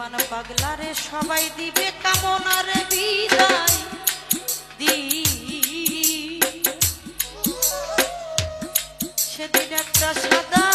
মাঝে সবাই দিবে কামনার বিদায়। দি সেদিন একটা সাদা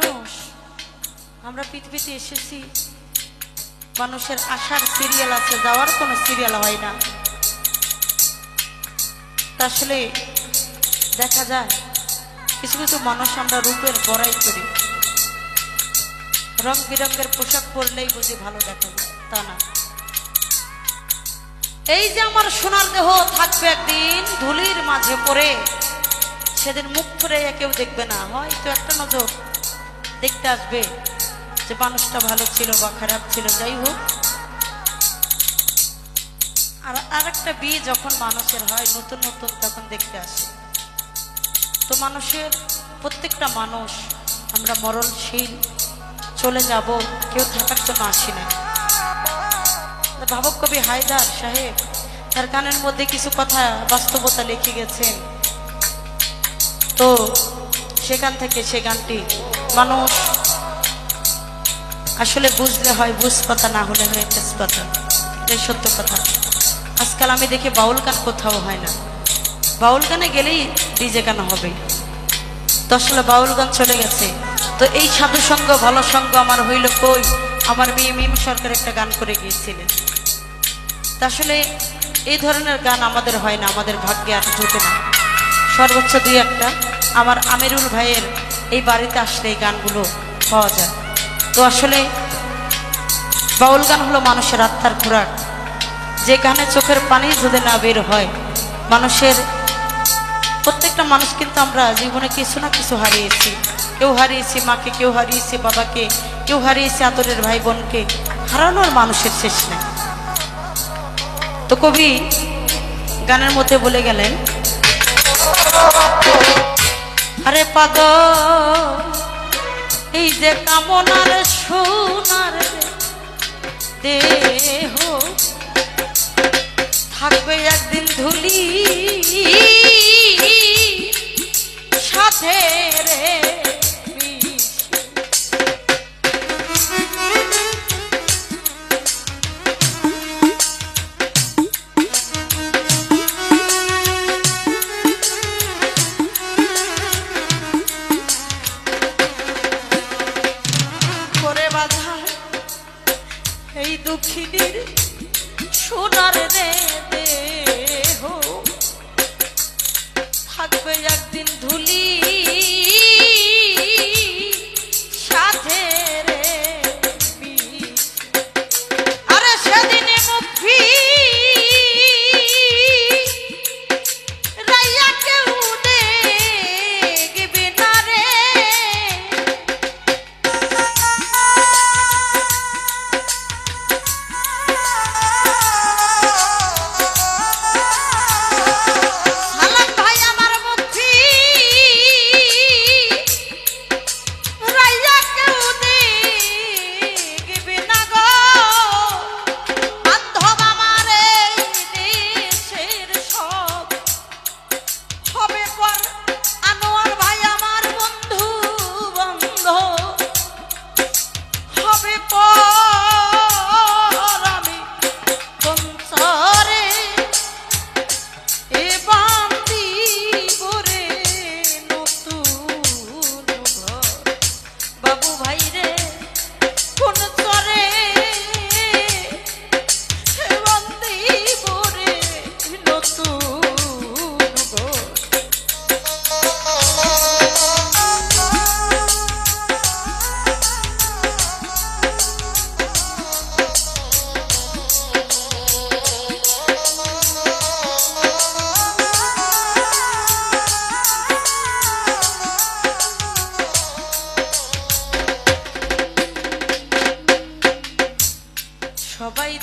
মানুষ, আমরা পৃথিবীতে এসেছি, মানুষের আসার সিরিয়াল আছে, যাওয়ার কোনো সিরিয়াল হয় না। আসলে দেখা যায়, কিছু কিছু মানুষ আমরা রূপের বড়াই করি। রং বিরঙ্গের পোশাক পরলেই বুঝি ভালো দেখা যায়, তা না। এই যে আমার সোনার দেহ থাকবে একদিন ধুলির মাঝে পড়ে, সেদিন মুখ ফিরে কেউ দেখবে না, হয়তো একটা নজর। দেখতে আসবে যে মানুষটা ভালো ছিল বা খারাপ ছিল, যাই হোক। আর আর একটা বিয়ে যখন মানুষের হয়, নতুন নতুন তখন দেখতে আসে। তো মানুষের প্রত্যেকটা মানুষ, আমরা মরণশীল, চলে যাব, কেউ থাকার জন্য আসি না। ভাবক কবি হায়দার সাহেব, তার গানের মধ্যে কিছু কথা বাস্তবতা লিখে গেছেন। তো সেখান থেকে সে গানটি মানুষ। আসলে বুঝলে হয়, বুঝ কথা না হলে হয় টেস কথা। এটাই সত্য কথা। আজকাল আমি দেখি বাউল গান কোথাও হয় না। বাউল গানে গেলেই ডিজে গান হবে? আসলে বাউল গান চলে গেছে। তো এই সাধু সঙ্গ, ভালো সঙ্গ আমার হইল কই? আমার মেয়ে মিম সরকার একটা গান করে গিয়েছিলেন। আসলে এই ধরনের গান আমাদের হয় না, আমাদের ভাগ্যে আর জোটে না। সর্বোচ্চ দুই একটা। আমার আমিরুল ভাইয়ের এই বাড়িতে আসলে এই গানগুলো পাওয়া যায়। তো আসলে বাউল গান হলো মানুষের আত্মার খোরাক। যে গানে চোখের পানি যদি না বের হয়, মানুষের প্রত্যেকটা মানুষ কিন্তু আমরা জীবনে কিছু না কিছু হারিয়েছি। কেউ হারিয়েছি মাকে, কেউ হারিয়েছি বাবাকে, কেউ হারিয়েছি আদরের ভাই বোনকে হারানোর মানুষের শেষ নেই। তো কবি গানের মধ্যে বলে গেলেন আরে পাগ এই যে কামনার সোনার দেহ থাকবে একদিন ধুলি সাথে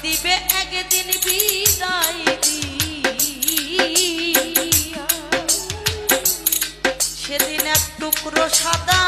দিবে একদিন বিদায় দিয়া। সেদিন এক টুকরো সাদা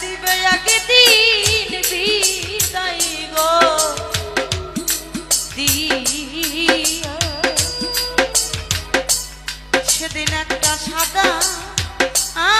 দিবে একদিন বিদায় গো দিয়া। সেদিন একটা সাদা আ,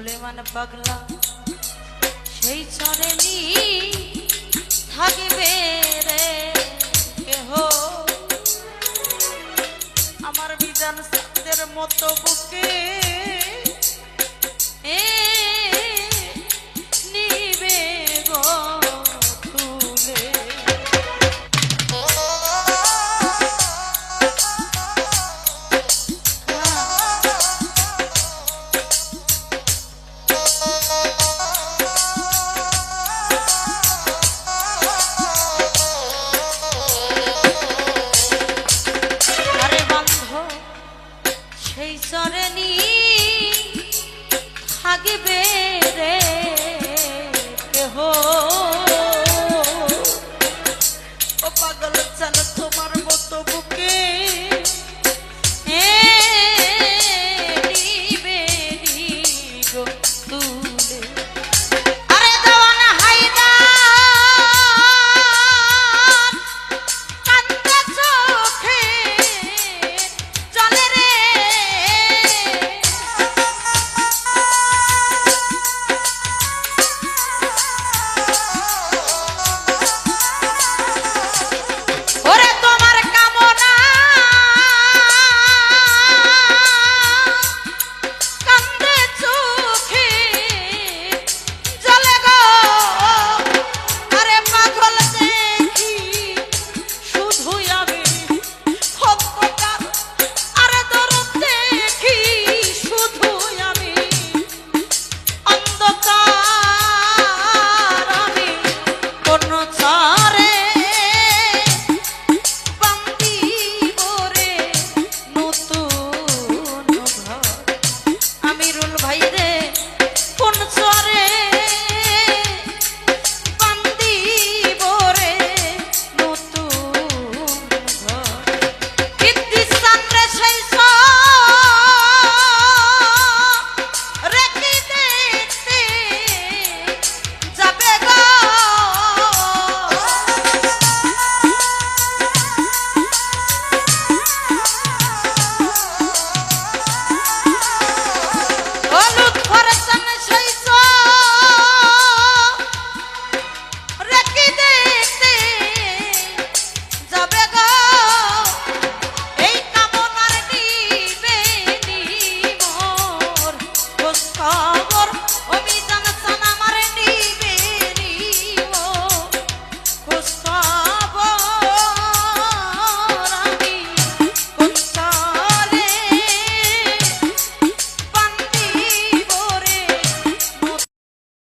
সোলেমান পাগলা সেই চরেনি থাকবে রে কেহ আমার বিধান মতো বুকে থাকিবে রে।